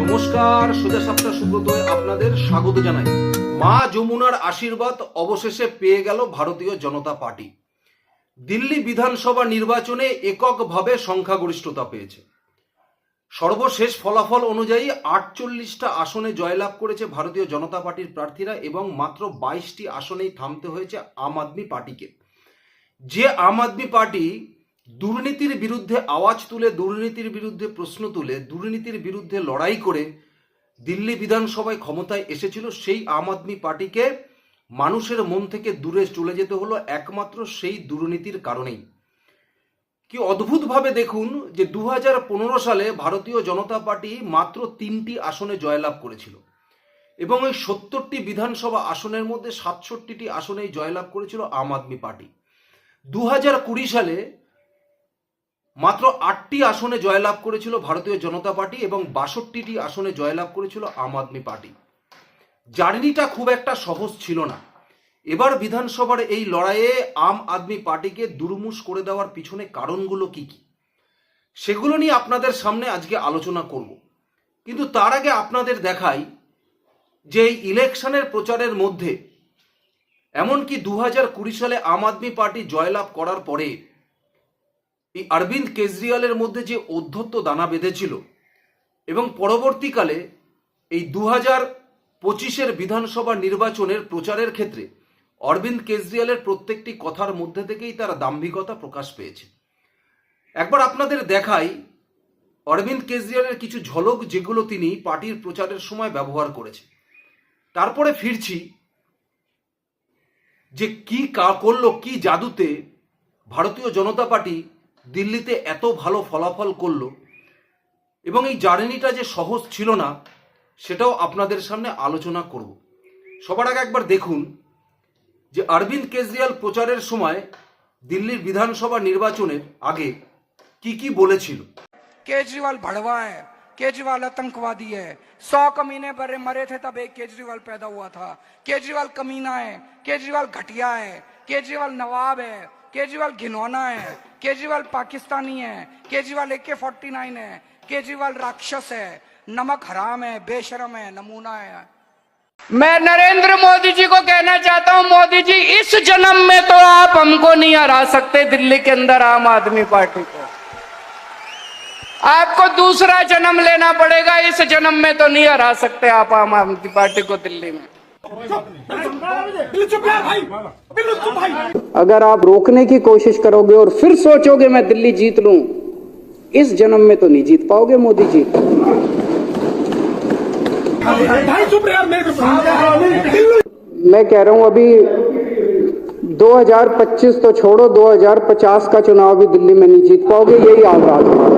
নমস্কার সোজা সাপটা সুব্রতয় আপনাদের স্বাগত জানাই। মা যমুনার আশীর্বাদ অবশেষে পেয়ে গেল ভারতীয় জনতা পার্টি। দিল্লি বিধানসভা নির্বাচনে এককভাবে সংখ্যাগরিষ্ঠতা পেয়েছে। সর্বশেষ ফলাফল অনুযায়ী আটচল্লিশটা আসনে জয়লাভ করেছে ভারতীয় জনতা পার্টির প্রার্থীরা এবং মাত্র বাইশটি আসনেই থামতে হয়েছে আম আদমি পার্টিকে। যে আম আদমি পার্টি দুর্নীতির বিরুদ্ধে আওয়াজ তুলে, দুর্নীতির বিরুদ্ধে প্রশ্ন তুলে, দুর্নীতির বিরুদ্ধে লড়াই করে দিল্লি বিধানসভায় ক্ষমতায় এসেছিল সেই আম আদমি পার্টিকে মানুষের মন থেকে দূরে চলে যেতে হলো একমাত্র সেই দুর্নীতির কারণেই। কি অদ্ভুতভাবে দেখুন যে দু হাজার পনেরো সালে ভারতীয় জনতা পার্টি মাত্র তিনটি আসনে জয়লাভ করেছিল এবং ওই সত্তরটি বিধানসভা আসনের মধ্যে সাতষট্টিটি আসনেই জয়লাভ করেছিল আম আদমি পার্টি। দু সালে মাত্র আটটি আসনে জয়লাভ করেছিল ভারতীয় জনতা পার্টি এবং বাষট্টিটি আসনে জয়লাভ করেছিল আম আদমি পার্টি। জার্নিটা খুব একটা সহজ ছিল না। এবার বিধানসভার এই লড়াইয়ে আম আদমি পার্টিকে দুর্মুষ করে দেওয়ার পিছনে কারণগুলো কি কি? সেগুলো নিয়ে আপনাদের সামনে আজকে আলোচনা করব। কিন্তু তার আগে আপনাদের দেখাই যে ইলেকশনের প্রচারের মধ্যে এমনকি দু হাজার কুড়ি সালে আম আদমি পার্টি জয়লাভ করার পরে এই অরবিন্দ কেজরিওয়ালের মধ্যে যে অধ্যত্ত দানা বেঁধেছিল এবং পরবর্তীকালে এই দু হাজার পঁচিশের বিধানসভা নির্বাচনের প্রচারের ক্ষেত্রে অরবিন্দ কেজরিওয়ালের প্রত্যেকটি কথার মধ্যে থেকেই তার দাম্ভিকতা প্রকাশ পেয়েছে। একবার আপনাদের দেখাই অরবিন্দ কেজরিওয়ালের কিছু ঝলক যেগুলো তিনি পার্টির প্রচারের সময় ব্যবহার করেছে তারপরে ফিরছি যে কি কা, করল কি জাদুতে ভারতীয় জনতা পার্টি দিল্লিতে এত ভালো ফলাফল করলো এবং এই জার্নিটা যে সহজ ছিল না সেটাও আপনাদের সামনে আলোচনা করব সবার আগে একবার দেখুন যে অরবিন্দ কেজরিওয়াল প্রচারের সময় দিল্লির বিধানসভা নির্বাচনের আগে কি কি বলেছিল केजरीवाल भड़वा है केजरीवाल आतंकवादी है सौ कमीने बड़े मरे थे तब एक केजरीवाल पैदा हुआ था केजरीवाल कमीना है केजरीवाल घटिया है केजरीवाल नवाब है केजरीवाल घिनौना है, केजरीवाल पाकिस्तानी है, केजरीवाल ए के फोर्टी नाइन है, केजरीवाल राक्षस है, नमक हराम है, बेशरम है, नमूना है। मैं नरेंद्र मोदी जी को कहना चाहता हूँ, मोदी जी, इस जन्म में तो आप हमको नहीं हरा सकते दिल्ली के अंदर आम आदमी पार्टी को। आपको दूसरा जन्म लेना पड़ेगा, इस जन्म में तो नहीं हरा सकते आप आम आदमी पार्टी को दिल्ली में। अगर आप रोकने की कोशिश करोगे और फिर सोचोगे मैं दिल्ली जीत लूं इस जन्म में तो नहीं जीत पाओगे मोदी जी भाई चुप रहे यार मेरे को मैं कह रहा हूं अभी 2025 तो छोड़ो 2050 का चुनाव भी दिल्ली में नहीं जीत पाओगे यही आप राज है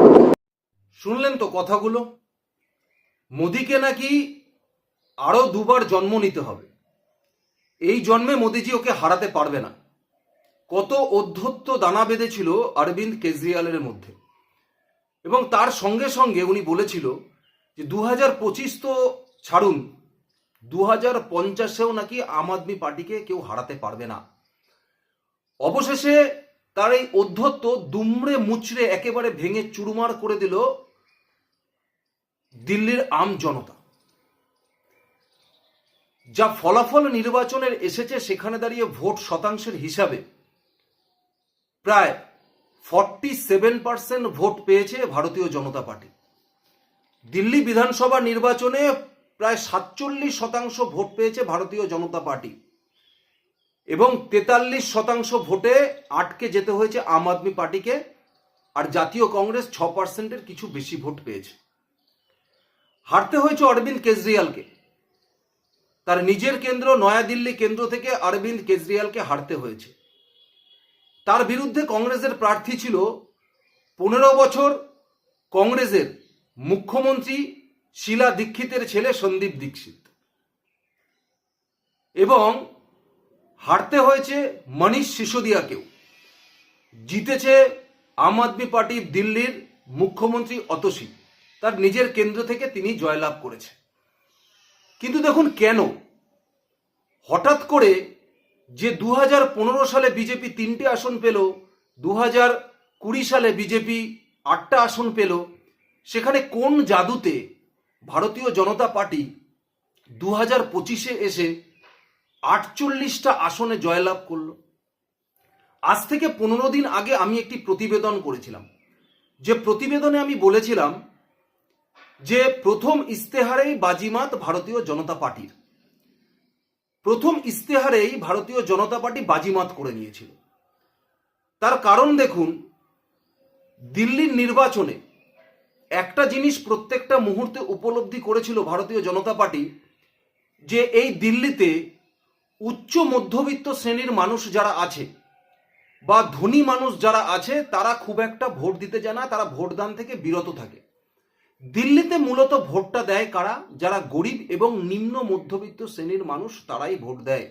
শুনলেন তো কথাগুলো মোদিকে নাকি আরও দুবার জন্ম নিতে হবে। এই জন্মে মোদিজি ওকে হারাতে পারবে না। কত অধ্যত্ত দানা বেঁধেছিল অরবিন্দ কেজরিওয়ালের মধ্যে। এবং তার সঙ্গে সঙ্গে উনি বলেছিল যে দু হাজার পঁচিশ তো ছাড়ুন। দু হাজার পঞ্চাশেও নাকি আম আদমি পার্টিকে কেউ হারাতে পারবে না। অবশেষে তার এই অধ্যত্ত দুমড়ে মুচড়ে একেবারে ভেঙে চুরমার করে দিল দিল্লির আম জনতা। যা ফলাফল নির্বাচনের এসেছে সেখানে দাঁড়িয়ে ভোট শতাংশের হিসাবে। প্রায় ফর্টি সেভেন পার্সেন্ট ভোট পেয়েছে ভারতীয় জনতা পার্টি। দিল্লি বিধানসভা নির্বাচনে প্রায় সাতচল্লিশ শতাংশ ভোট পেয়েছে ভারতীয় জনতা পার্টি। এবং তেতাল্লিশ শতাংশ ভোটে আটকে যেতে হয়েছে আম আদমি পার্টিকে, আর জাতীয় কংগ্রেস ছ পার্সেন্টের কিছু বেশি ভোট পেয়েছে। হারতে হয়েছে অরবিন্দ কেজরিওয়ালকে। তার নিজের কেন্দ্র নয়াদিল্লি কেন্দ্র থেকে অরবিন্দ কেজরিওয়ালকে হারতে হয়েছে। তার বিরুদ্ধে কংগ্রেসের প্রার্থী ছিল পনেরো বছর কংগ্রেসের মুখ্যমন্ত্রী শিলা দীক্ষিতের ছেলে সন্দীপ দীক্ষিত। এবং হারতে হয়েছে মনীষ সিসোদিয়াকেও। জিতেছে আম আদমি পার্টি দিল্লির মুখ্যমন্ত্রী অতসী। তার নিজের কেন্দ্র থেকে তিনি জয়লাভ করেছে কিন্তু দেখুন কেন? হঠাৎ করে যে দু হাজার পনেরো সালে বিজেপি তিনটে আসন পেল দু কুড়ি সালে বিজেপি আটটা আসন পেল, সেখানে কোন জাদুতে ভারতীয় জনতা পার্টি দু হাজার পঁচিশে এসে আটচল্লিশটা আসনে জয়লাভ করল? আজ থেকে পনেরো দিন আগে আমি একটি প্রতিবেদন করেছিলাম। যে প্রতিবেদনে আমি বলেছিলাম যে প্রথম ইস্তেহারেই বাজিমাত ভারতীয় জনতা পার্টির। প্রথম ইস্তেহারেই ভারতীয় জনতা পার্টি বাজিমাত করে নিয়েছিল। তার কারণ দেখুন, দিল্লির নির্বাচনে একটা জিনিস প্রত্যেকটা মুহূর্তে উপলব্ধি করেছিল ভারতীয় জনতা পার্টি, যে এই দিল্লিতে উচ্চ মধ্যবিত্ত শ্রেণির মানুষ যারা আছে বা ধনী মানুষ যারা আছে, তারা খুব একটা ভোট দিতে যায় না, তারা ভোটদান থেকে বিরত থাকে। দিল্লিতে মূলত ভোটটা দেয় কারা? যারা গরিব এবং নিম্ন মধ্যবিত্ত শ্রেণির মানুষ, তারাই ভোট দেয়।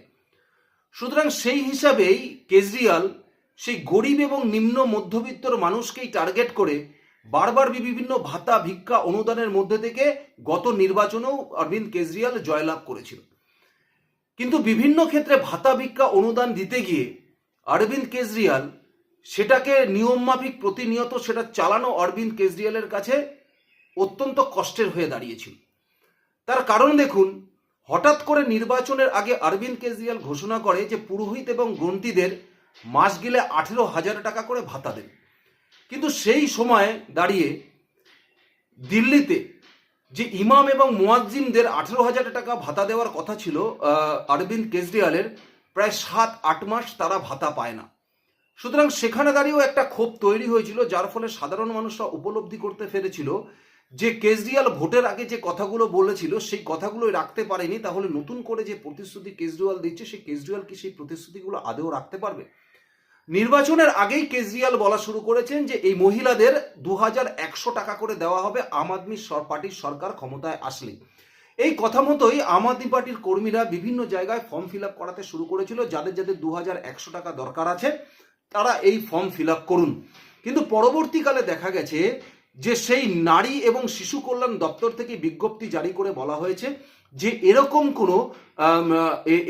সুতরাং সেই হিসাবেই কেজরিওয়াল সেই গরিব এবং নিম্ন মধ্যবিত্তর মানুষকেই টার্গেট করে বারবার বিভিন্ন ভাতা ভিক্ষা অনুদানের মধ্যে থেকে গত নির্বাচনেও অরবিন্দ কেজরিওয়াল জয়লাভ করেছিল। কিন্তু বিভিন্ন ক্ষেত্রে ভাতা ভিক্ষা অনুদান দিতে গিয়ে অরবিন্দ কেজরিওয়াল সেটাকে নিয়মমাফিক প্রতিনিয়ত সেটা চালানো অরবিন্দ কেজরিওয়ালের কাছে অত্যন্ত কষ্টের হয়ে দাঁড়িয়েছিল। তার কারণ দেখুন, হঠাৎ করে নির্বাচনের আগে অরবিন্দ কেজরিওয়াল ঘোষণা করে যে পুরোহিত এবং গ্রন্থীদের মাস গেলে আঠেরো হাজার টাকা করে ভাতা দেবে। কিন্তু সেই সময় দাঁড়িয়ে দিল্লিতে যে ইমাম এবং মুয়াজ্জিমদের আঠেরো হাজার টাকা ভাতা দেওয়ার কথা ছিল অরবিন্দ কেজরিওয়ালের, প্রায় সাত, আট মাস তারা ভাতা পায় না। সুতরাং সেখানে দাঁড়িয়েও একটা ক্ষোভ তৈরি হয়েছিল, যার ফলে সাধারণ মানুষরা উপলব্ধি করতে পেরেছিল যে কেজরিওয়াল ভোটের আগে যে কথাগুলো বলেছিল, সেই কথাগুলো রাখতে পারেনি। তাহলে নতুন করে যে প্রতিশ্রুতি কেজরিওয়াল দিচ্ছে, সেই কেজরিওয়াল কি সেই প্রতিশ্রুতিগুলো আদেও রাখতে পারবে? নির্বাচনের আগেই কেজরিওয়াল বলা শুরু করেছেন যে এই মহিলাদের দু টাকা করে দেওয়া হবে আম আদমি পার্টির সরকার ক্ষমতায় আসলে। এই কথা মতোই আম আদমি পার্টির কর্মীরা বিভিন্ন জায়গায় ফর্ম ফিল করাতে শুরু করেছিল। যাদের যাদের দু হাজার একশো টাকা দরকার আছে, তারা এই ফর্ম ফিল করুন। কিন্তু পরবর্তীকালে দেখা গেছে যে সেই নারী এবং শিশু কল্যাণ দপ্তর থেকে বিজ্ঞপ্তি জারি করে বলা হয়েছে যে এরকম কোনো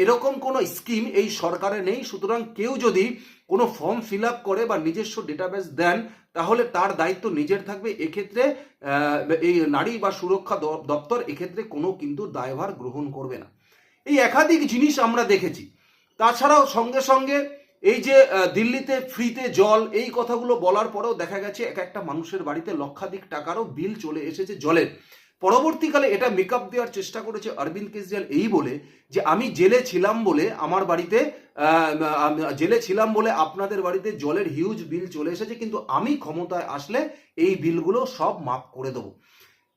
এরকম কোনো স্কিম এই সরকারে নেই। সুতরাং কেউ যদি কোনো ফর্ম ফিল আপ করে বা নিজস্ব ডেটাবেস দেন, তাহলে তার দায়িত্ব নিজের থাকবে। এক্ষেত্রে এই নারী বা সুরক্ষা দপ্তর এক্ষেত্রে কোনো কিন্তু দায়ভার গ্রহণ করবে না। এই একাধিক জিনিস আমরা দেখেছি। তাছাড়াও সঙ্গে সঙ্গে এই যে দিল্লিতে ফ্রিতে জল, এই কথাগুলো বলার পরেও দেখা গেছে এক একটা মানুষের বাড়িতে লক্ষাধিক টাকারও বিল চলে এসেছে জলের। পরবর্তীকালে এটা মেকআপ দেওয়ার চেষ্টা করেছে অরবিন্দ কেজরিওয়াল এই বলে যে, আমি জেলে ছিলাম বলে আমার বাড়িতে জেলে ছিলাম বলে আপনাদের বাড়িতে জলের হিউজ বিল চলে এসেছে, কিন্তু আমি ক্ষমতায় আসলে এই বিলগুলো সব মাফ করে দেবো।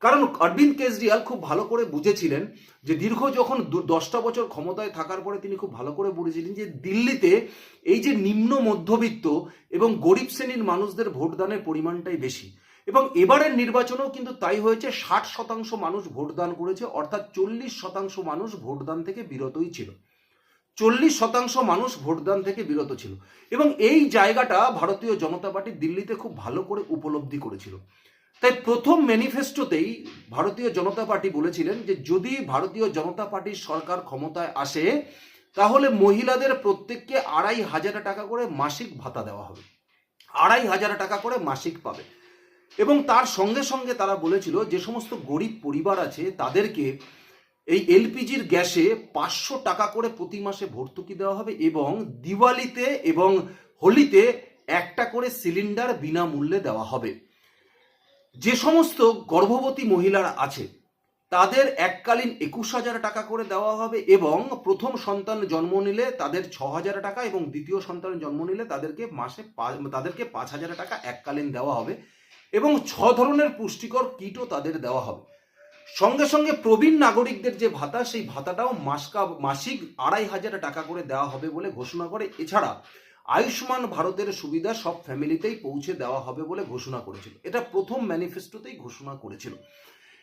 কারণ অরবিন্দ কেজরিওয়াল খুব ভালো করে বুঝেছিলেন যে দীর্ঘ যখন দশটা বছর ক্ষমতায় থাকার পরে তিনি খুব ভালো করে বুঝেছিলেন যে দিল্লিতে এই যে নিম্ন মধ্যবিত্ত এবং গরিব শ্রেণির মানুষদের ভোটদানের পরিমাণটাই বেশি। এবং এবারের নির্বাচনেও কিন্তু তাই হয়েছে, ষাট শতাংশ মানুষ ভোটদান করেছে, অর্থাৎ চল্লিশ শতাংশ মানুষ ভোটদান থেকে বিরতই ছিল। চল্লিশ শতাংশ মানুষ ভোটদান থেকে বিরত ছিল। এবং এই জায়গাটা ভারতীয় জনতা পার্টি দিল্লিতে খুব ভালো করে উপলব্ধি করেছিল। তাই প্রথম ম্যানিফেস্টোতেই ভারতীয় জনতা পার্টি বলেছিলেন যে, যদি ভারতীয় জনতা পার্টির সরকার ক্ষমতায় আসে, তাহলে মহিলাদের প্রত্যেককে আড়াই হাজার টাকা করে মাসিক ভাতা দেওয়া হবে। আড়াই হাজার টাকা করে মাসিক পাবে। এবং তার সঙ্গে সঙ্গে তারা বলেছিল, যে সমস্ত গরিব পরিবার আছে, তাদেরকে এই এলপিজির গ্যাসে পাঁচশো টাকা করে প্রতি মাসে ভর্তুকি দেওয়া হবে এবং দিওয়ালিতে এবং হোলিতে একটা করে সিলিন্ডার বিনামূল্যে দেওয়া হবে। যে সমস্ত গর্ভবতী মহিলারা আছে, তাদের এককালীন একুশ হাজার টাকা করে দেওয়া হবে এবং প্রথম সন্তান জন্ম নিলে তাদের ছ হাজার টাকা এবং দ্বিতীয় সন্তান জন্ম নিলে তাদেরকে মাসে তাদেরকে পাঁচ হাজার টাকা এককালীন দেওয়া হবে এবং ছ ধরনের পুষ্টিকর কিটও তাদের দেওয়া হবে। সঙ্গে সঙ্গে প্রবীণ নাগরিকদের যে ভাতা, সেই ভাতাটাও মাসকা, মাসিক আড়াই হাজার টাকা করে দেওয়া হবে বলে ঘোষণা করে। এছাড়া আয়ুষ্মান ভারতের সুবিধা সব ফ্যামিলিতেই পৌঁছে দেওয়া হবে বলে ঘোষণা করেছিল। এটা প্রথম ম্যানিফেস্টোতেই ঘোষণা করেছিল।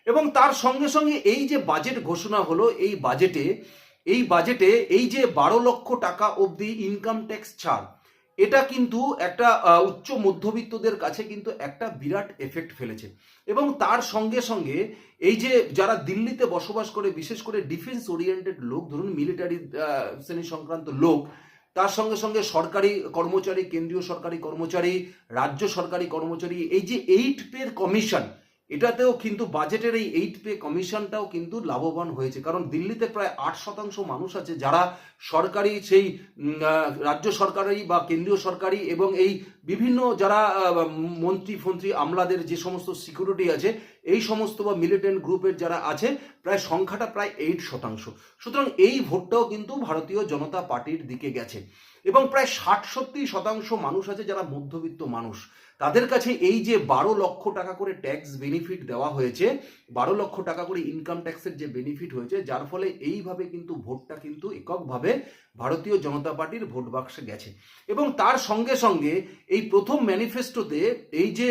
এবং তার সঙ্গে সঙ্গে এই যে বাজেট ঘোষণা হলো, এই বাজেটে এই বাজেটে এই যে বারো লক্ষ টাকা অবধি ইনকাম ট্যাক্স ছাড়, এটা কিন্তু একটা উচ্চ মধ্যবিত্তদের কাছে কিন্তু একটা বিরাট এফেক্ট ফেলেছে। এবং তার সঙ্গে সঙ্গে এই যে যারা দিল্লিতে বসবাস করে, বিশেষ করে ডিফেন্স ওরিয়েন্টেড লোক, ধরুন মিলিটারি শ্রেণি সংক্রান্ত লোক তার সঙ্গে সঙ্গে সরকারি কর্মচারী, কেন্দ্রীয় সরকারি কর্মচারী, রাজ্য সরকারি কর্মচারী, এই যে এইট পের কমিশন এটাতেও কিন্তু বাজেটের এই এইট পে কমিশনটাও কিন্তু লাভবান হয়েছে। কারণ দিল্লিতে প্রায় আট শতাংশ মানুষ আছে যারা সরকারি সেই রাজ্য সরকারি বা কেন্দ্রীয় সরকারি এবং এই বিভিন্ন যারা মন্ত্রী, ফন্ত্রী, আমলাদের যে সমস্ত সিকিউরিটি আছে, এই সমস্ত বা মিলিটেন্ট গ্রুপের যারা আছে, প্রায় সংখ্যাটা প্রায় এইট শতাংশ। সুতরাং এই ভোটটাও কিন্তু ভারতীয় জনতা পার্টির দিকে গেছে। এবং প্রায় ষাট শতাংশ মানুষ আছে যারা মধ্যবিত্ত মানুষ। তাদের কাছে এই যে বারো লক্ষ টাকা করে ট্যাক্স বেনিফিট দেওয়া হয়েছে, বারো লক্ষ টাকা করে ইনকাম ট্যাক্সের যে বেনিফিট হয়েছে, যার ফলে এইভাবে কিন্তু ভোটটা কিন্তু এককভাবে ভারতীয় জনতা পার্টির ভোট বাক্সে গেছে। এবং তার সঙ্গে সঙ্গে এই প্রথম ম্যানিফেস্টোতে এই যে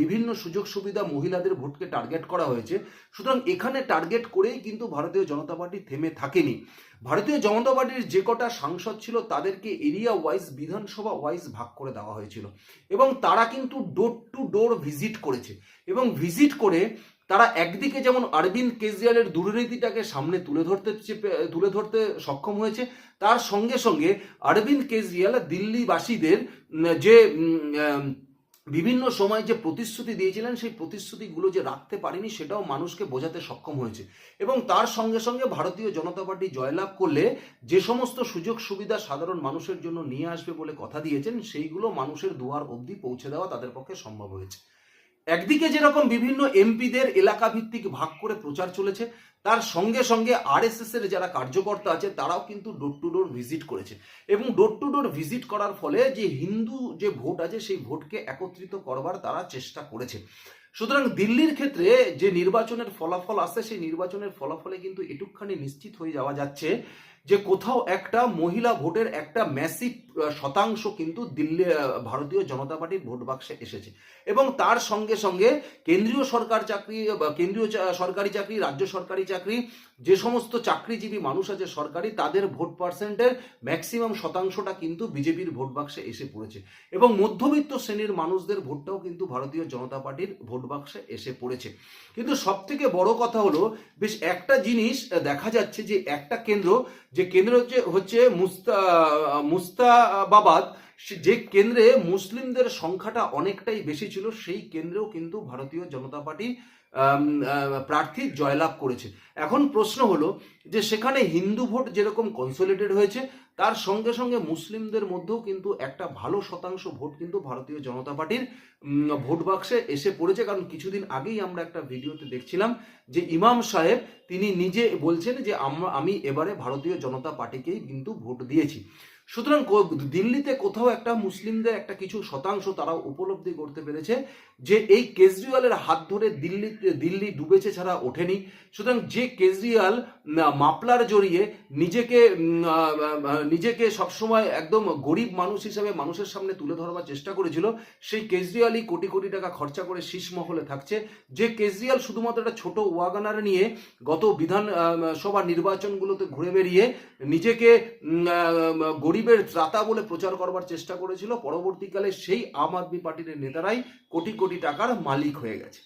বিভিন্ন সুযোগ সুবিধা মহিলাদের ভোটকে টার্গেট করা হয়েছে, সুতরাং এখানে টার্গেট করেই কিন্তু ভারতীয় জনতা পার্টি থেমে থাকেনি। ভারতীয় জনতা পার্টির যে কটা সাংসদ ছিল, তাদেরকে এরিয়া ওয়াইজ, বিধানসভা ওয়াইজ ভাগ করে দেওয়া হয়েছিল। এবং তারা কিন্তু ডোর টু ডোর ভিজিট করেছে। এবং ভিজিট করে তারা একদিকে যেমন অরবিন্দ কেজরিওয়ালের দুর্নীতিটাকে সামনে তুলে ধরতে তুলে ধরতে সক্ষম হয়েছে, তার সঙ্গে সঙ্গে অরবিন্দ কেজরিওয়াল দিল্লিবাসীদের যে বিভিন্ন সময় যে প্রতিশ্রুতি দিয়েছিলেন, সেই প্রতিশ্রুতিগুলো যে রাখতে পারেনি, সেটাও মানুষকে বোঝাতে সক্ষম হয়েছে। এবং তার সঙ্গে সঙ্গে ভারতীয় জনতা পার্টি জয়লাভ করলে যে সমস্ত সুযোগ সুবিধা সাধারণ মানুষের জন্য নিয়ে আসবে বলে কথা দিয়েছেন, সেইগুলো মানুষের দুয়ার অবধি পৌঁছে দেওয়া তাদের পক্ষে সম্ভব হয়েছে। একদিকে যেরকম বিভিন্ন এমপিদের এলাকা ভিত্তিক ভাগ করে প্রচার চলেছে, তার সঙ্গে সঙ্গে আরএসএস এর যারা কার্যকর্তা আছে, তারাও কিন্তু ডোর টু ডোর ভিজিট করেছে। এবং ডোর টু ডোর ভিজিট করার ফলে যে হিন্দু যে ভোট আছে, সেই ভোটকে একত্রিত করবার তারা চেষ্টা করেছে। সুতরাং দিল্লির ক্ষেত্রে যে নির্বাচনের ফলাফল আসে, সেই নির্বাচনের ফলাফলে কিন্তু এটুকখানি নিশ্চিত হয়ে যাওয়া যাচ্ছে যে কোথাও একটা মহিলা ভোটের একটা ম্যাসিভ শতাংশ কিন্তু দিল্লি ভারতীয় জনতা পার্টির ভোট বাক্সে এসেছে। এবং তার সঙ্গে সঙ্গে কেন্দ্রীয় সরকার চাকরি কেন্দ্রীয় সরকারি চাকরি, রাজ্য সরকারি চাকরি, যে সমস্ত চাকরিজীবী মানুষ আছে সরকারি, তাদের ভোট পার্সেন্টের ম্যাক্সিমাম শতাংশটা কিন্তু বিজেপির ভোট বাক্সে এসে পড়েছে। এবং মধ্যবিত্ত শ্রেণির মানুষদের ভোটটাও কিন্তু ভারতীয় জনতা পার্টির ভোট বাক্সে এসে পড়েছে। কিন্তু সব থেকে বড় কথা হলো, বেশ একটা জিনিস দেখা যাচ্ছে যে একটা কেন্দ্র, যে কেন্দ্র হচ্ছে হচ্ছে মুস্তা মুস্তাবাবাদ সে- যে কেন্দ্রে মুসলিমদের সংখ্যাটা অনেকটাই বেশি ছিল, সেই কেন্দ্রেও কিন্তু ভারতীয় জনতা পার্টি প্রার্থী জয়লাভ করেছে। এখন প্রশ্ন হলো যে সেখানে হিন্দু ভোট যেরকম কনসোলিডেট হয়েছে, তার সঙ্গে সঙ্গে মুসলিমদের মধ্যেও কিন্তু একটা ভালো শতাংশ ভোট কিন্তু ভারতীয় জনতা পার্টির ভোট বাক্সে এসে পড়েছে। কারণ কিছুদিন আগেই আমরা একটা ভিডিওতে দেখছিলাম যে ইমাম সাহেব, তিনি নিজে বলছেন যে আমি এবারে ভারতীয় জনতা পার্টিকেই কিন্তু ভোট দিয়েছি। সুতরাং দিল্লিতে কোথাও একটা মুসলিমদের একটা কিছু শতাংশ তারা উপলব্ধি করতে পেরেছে যে এই কেজরিওয়ালের হাত ধরে দিল্লি দিল্লি ডুবেছে ছাড়া ওঠেনি। সুতরাং যে কেজরিওয়াল মাপলার জড়িয়ে নিজেকে নিজেকে সবসময় একদম গরিব মানুষ হিসেবে মানুষের সামনে তুলে ধরবার চেষ্টা করেছিল সেই কেজরিওয়ালই কোটি কোটি টাকা খরচা করে শীষ মহলে থাকছে। যে কেজরিওয়াল শুধুমাত্র একটা ছোট ওয়াগানার নিয়ে গত বিধান আহ, সভা নির্বাচনগুলোতে ঘুরে বেরিয়ে নিজেকে গরিবের ত্রাতা বলে প্রচার করবার চেষ্টা করেছিল, পরবর্তীকালে সেই আম আদমি পার্টির নেতারাই কোটি কোটি টাকার মালিক হয়ে গেছে।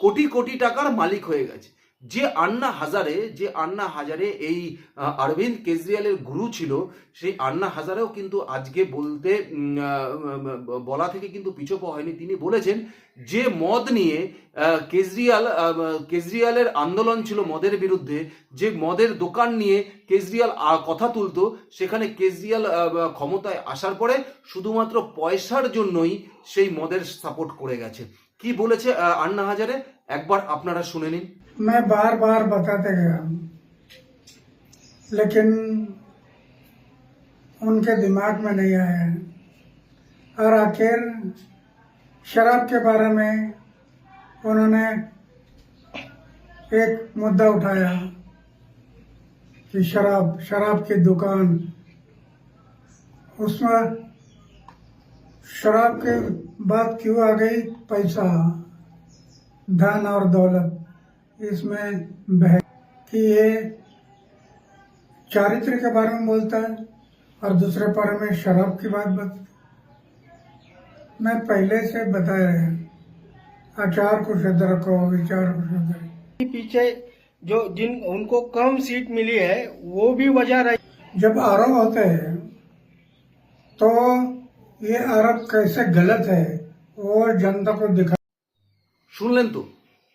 কোটি কোটি টাকার মালিক হয়ে গেছে। যে আন্না হাজারে যে আন্না হাজারে এই অরবিন্দ কেজরিওয়ালের গুরু ছিল সেই আন্না হাজারেও কিন্তু আজকে বলতে বলা থেকে কিন্তু পিছপা হয়নি। তিনি বলেছেন যে মদ নিয়ে আহ, কেজরিওয়াল কেজরিওয়ালের আন্দোলন ছিল মদের বিরুদ্ধে যে মদের দোকান নিয়ে কেজরিওয়াল কথা তুলতো সেখানে কেজরিওয়াল ক্ষমতায় আসার পরে শুধুমাত্র পয়সার জন্যই সেই মদের সাপোর্ট করে গেছে। কি বলেছে আন্না হাজারে? একবার আপনারা শুনে নিন। मैं बार बार बताते गया हूँ। लेकिन उनके दिमाग में नहीं आया है। और आखिर शराब के बारे में उन्होंने एक मुद्दा उठाया कि शराब शराब की दुकान, उसमें शराब के बात क्यों आ गई? पैसा धन और दौलत। इसमें बह कि ये चारित्र के बारे में बोलता है और दूसरे पर में शराब की बात बता मैं पहले से बताया है आचार को शुद्ध रखो विचार को शुद्ध रखो। पीछे जो जिन उनको कम सीट मिली है वो भी वजह रही। जब आरोप होते हैं तो ये आरोप कैसे गलत है वो जनता को दिखा सुन लें तू।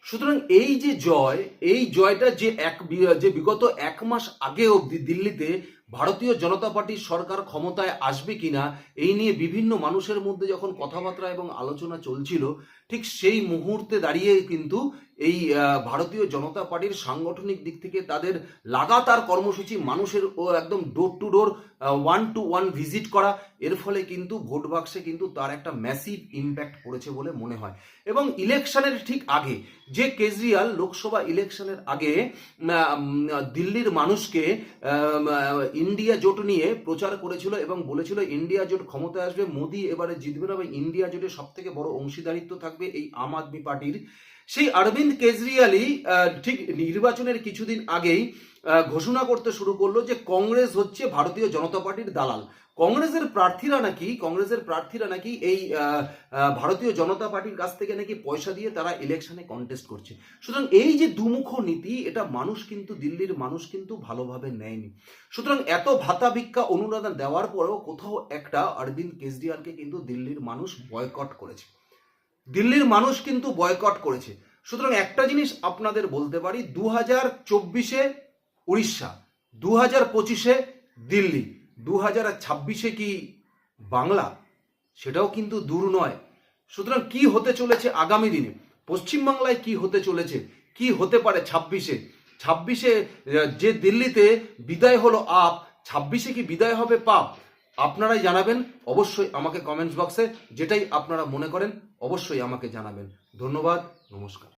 সুতরাং এই যে জয়, এই জয়টা যে এক যে বিগত এক মাস আগে অবধি দিল্লিতে ভারতীয় জনতা পার্টির সরকার ক্ষমতায় আসবে কিনা, এই নিয়ে বিভিন্ন মানুষের মধ্যে যখন কথাবার্তা এবং আলোচনা চলছিল, ঠিক সেই মুহূর্তে দাঁড়িয়ে কিন্তু এই ভারতীয় জনতা পার্টির সাংগঠনিক দিক থেকে তাদের লাগাতার কর্মসূচি, মানুষের ও একদম door to door one to one visit করা, এর ফলে কিন্তু ভোট বাক্সে কিন্তু তার একটা ম্যাসিভ ইম্প্যাক্ট পড়েছে বলে মনে হয়। এবং ইলেকশনের ঠিক আগে, যে কেজরিওয়াল লোকসভা ইলেকশনের আগে দিল্লির মানুষকে ইন্ডিয়া জোট নিয়ে প্রচার করেছিল এবং বলেছিল ইন্ডিয়া জোট ক্ষমতায় আসবে, মোদি এবারে জিতবে না এবং ইন্ডিয়া জোটে সব থেকে বড় অংশীদারিত্ব থাকবে এই আম আদমি পার্টির। সেই অরবিন্দ কেজরিওয়ালই ঠিক নির্বাচনের কিছুদিন আগেই ঘোষণা করতে শুরু করল যে কংগ্রেস হচ্ছে ভারতীয় জনতা পার্টির দালাল। কংগ্রেসের প্রার্থীরা নাকি, কংগ্রেসের প্রার্থীরা নাকি এই ভারতীয় জনতা পার্টির কাছ থেকে নাকি পয়সা দিয়ে তারা ইলেকশনে কন্টেস্ট করছে। সুতরাং এই যে দুমুখ নীতি, এটা মানুষ কিন্তু, দিল্লির মানুষ কিন্তু ভালোভাবে নেয়নি। সুতরাং এত ভাতা ভিক্ষা অনুদান দেওয়ার পরেও কোথাও একটা অরবিন্দ কেজরিওয়ালকে কিন্তু দিল্লির মানুষ বয়কট করেছে। দিল্লির মানুষ কিন্তু বয়কট করেছে। সুতরাং একটা জিনিস আপনাদের বলতে পারি দু হাজার চব্বিশে উড়িষ্যা দু হাজার পঁচিশে দিল্লি দু হাজার ছাব্বিশে কি বাংলা? সেটাও কিন্তু দূর নয়। সুতরাং কি হতে চলেছে আগামী দিনে? পশ্চিমবাংলায় কি হতে চলেছে? কি হতে পারে ছাব্বিশে? ছাব্বিশে যে দিল্লিতে বিদায় হলো আপ, ছাব্বিশে কি বিদায় হবে পাপ? আপনারাই জানাবেন। অবশ্যই আমাকে কমেন্টস বক্সে যেটাই আপনারা মনে করেন, অবশ্যই আমাকে জানাবেন। ধন্যবাদ, নমস্কার।